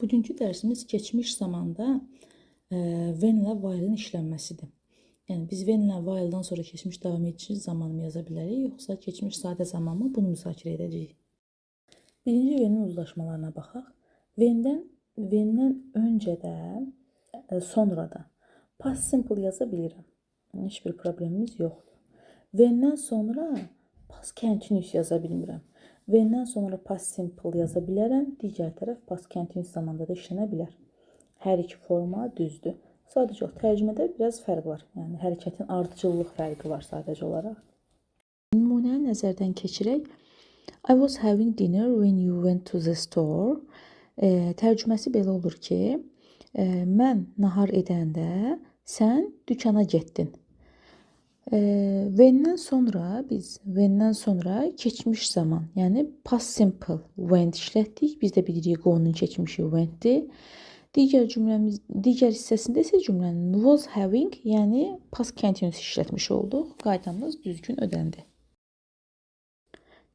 Bugünkü dərsimiz keçmiş zamanda e, when ilə while-ın işlənməsidir. Yəni biz when ilə while-dan sonra keçmiş davam edici zamanı yaza bilərik, yoxsa keçmiş sadə zamanı bunu müzakirə edəcəyik. Birinci when-in uzlaşmalarına baxaq. When-dən when-dən öncə də e, sonra da past simple yaza bilirəm. Heç bir problemimiz yoxdur. When-dən sonra past continuous yaza bilmirəm. When-dən sonra past simple yaza bilərəm. Digər tərəf past continuous zamanda da işlənə bilər. Hər iki forma düzdür. Sadəcə o tərcümədə biraz fərq var. Yəni hərəkətin ardıcıllıq fərqi var sadəcə olaraq. Nümunəni nəzərdən keçirək. I was having dinner when you went to the store. E, tərcüməsi belə olur ki, e, mən nahar edəndə sən dükana getdin. When-dən sonra biz when-dən sonra keçmiş zaman, yəni past simple went işlətdik. Biz də bilirik go-nun keçmişi went-dir. Digər cümləmiz digər hissəsində isə cümlənin was having, yəni past continuous işlətmiş olduq. Qaydamız düzgün ödəndi.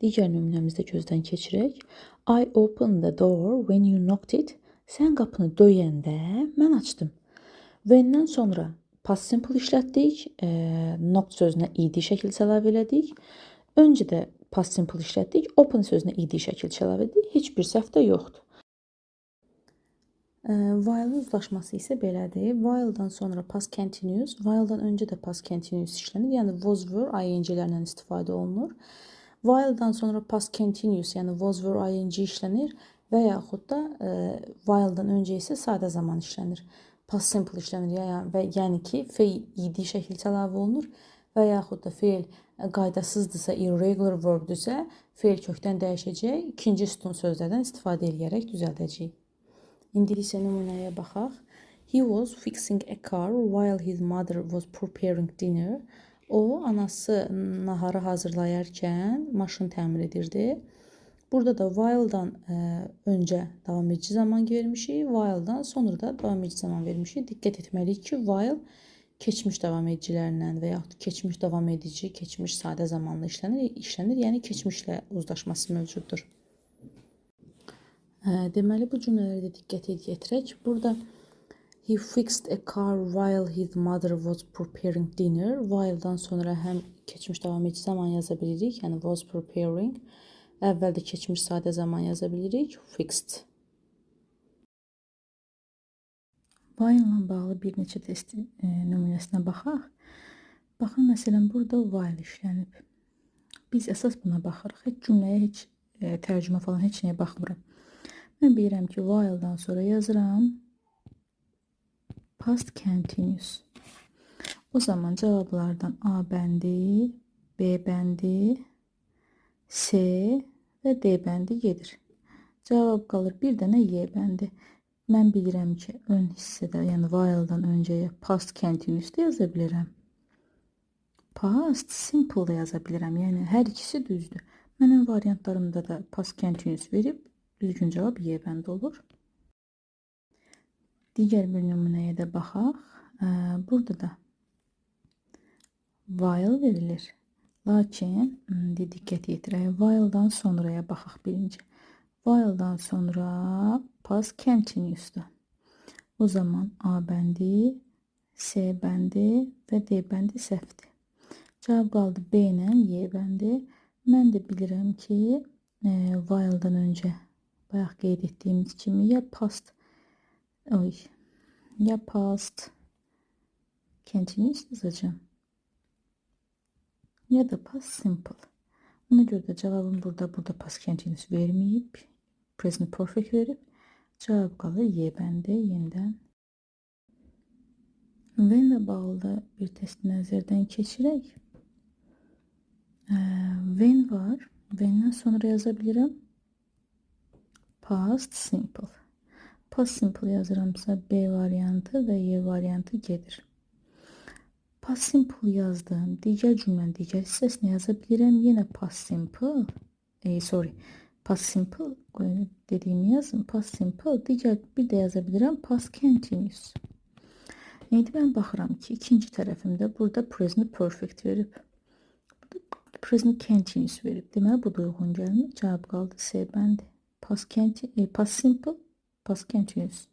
Digər nümunəmizdə gözdən keçirək. I opened the door when you knocked it. Sən qapını döyəndə mən açdım. When-dən sonra past simple işlətdik. E, knocked sözünə id şəkildə əlavə elədik. Öncə də past simple işlətdik. Open sözünə id şəkildə əlavə etdik. Heç bir səhv də yoxdur. E, while-ın uzlaşması isə belədir. While-dan sonra past continuous, while-dan öncə də past continuous işlənir. Yəni was were ing-lərlə istifadə olunur. While-dan sonra past continuous, yəni was were ing işlənir və yaxud da e, while-dan öncə isə sadə zaman işlənir. Past simple işlənir ya, və yəni ki, feil id şəkildə əlavə olunur və yaxud da feil qaydasızdırsa, irregular verb-dürsə, feil kökdən dəyişəcək, ikinci sütun sözlərdən istifadə edərək düzəldəcəyik. İndi isə nümunəyə baxaq. He was fixing a car while his mother was preparing dinner. O anası naharı hazırlayarkən maşın təmir edirdi. Burada da while-dan ə, öncə davam edici zaman vermişik, while-dan sonra da davam edici zaman vermişik. Diqqət etməliyik ki, while keçmiş davam edicilərindən və yaxud keçmiş davam edici, keçmiş sadə zamanla işlənir, işlənir. Yəni keçmişlə uzlaşması mövcuddur. Hə, deməli bu cümlələrə də diqqət yetirək. Burada he fixed a car while his mother was preparing dinner. While-dan sonra həm keçmiş davam edici zaman yaza bilirik, yəni was preparing. Əvvəldə keçmiş sadə zaman yaza bilirik, fixed. While-la bağlı bir neçə test e, nümunəsinə baxaq. Baxın, məsələn, burada while işlənib. Biz əsas buna baxırıq. Heç cümləyə heç e, tərcümə falan heç nəyə baxmıram. Mən bilirəm ki, while-dan sonra yazıram past continuous. O zaman cavablardan A bəndi, B bəndi, C və D bəndi gedir. Cavab qalır bir dənə Y bəndi. Mən bilirəm ki, ön hissədə, yəni while-dan öncəyə past continuous da yaza bilirəm. Past simple da yaza bilirəm. Yəni hər ikisi düzdür. Mənim variantlarımda da past continuous verib Düzgün cavab Y bəndi olur. Digər bir nümunəyə də baxaq. Burada da while verilir. Lakin diqqət yetirək. While-dan sonraya baxaq birinci. While-dan sonra past continuous-dur. O zaman A bəndi, C bəndi və D bəndi səhvdir. Cavab qaldı B ilə Y bəndi. Mən də bilirəm ki, e, while-dan öncə bayaq qeyd etdiyimiz kimi ya past oy ya past continuous yazacağım ya da past simple. Ona görə də cavabım burada burada past continuous verməyib, present perfect verib. Cavab qalır Y bəndi yenidən. When ilə bağlı bir test nəzərdən keçirək. When var. When'dən sonra yaza bilirəm. Past simple. Past simple yazıramsa B variantı ve Y variantı gelir. Past simple yazdığım digər cümlənin digər hissəsini yaza bilirəm. Yenə past simple. E, sorry. Past simple dediyimi yazın. Past simple. Digər bir də yaza bilirəm. Past continuous. Neydi mən baxıram ki, ikinci tərəfimdə burada present perfect verib. Burada present continuous verib. Deməli bu da uyğun gəlmir. Cavab qaldı C bəndi past, canti, e, past simple past continuous.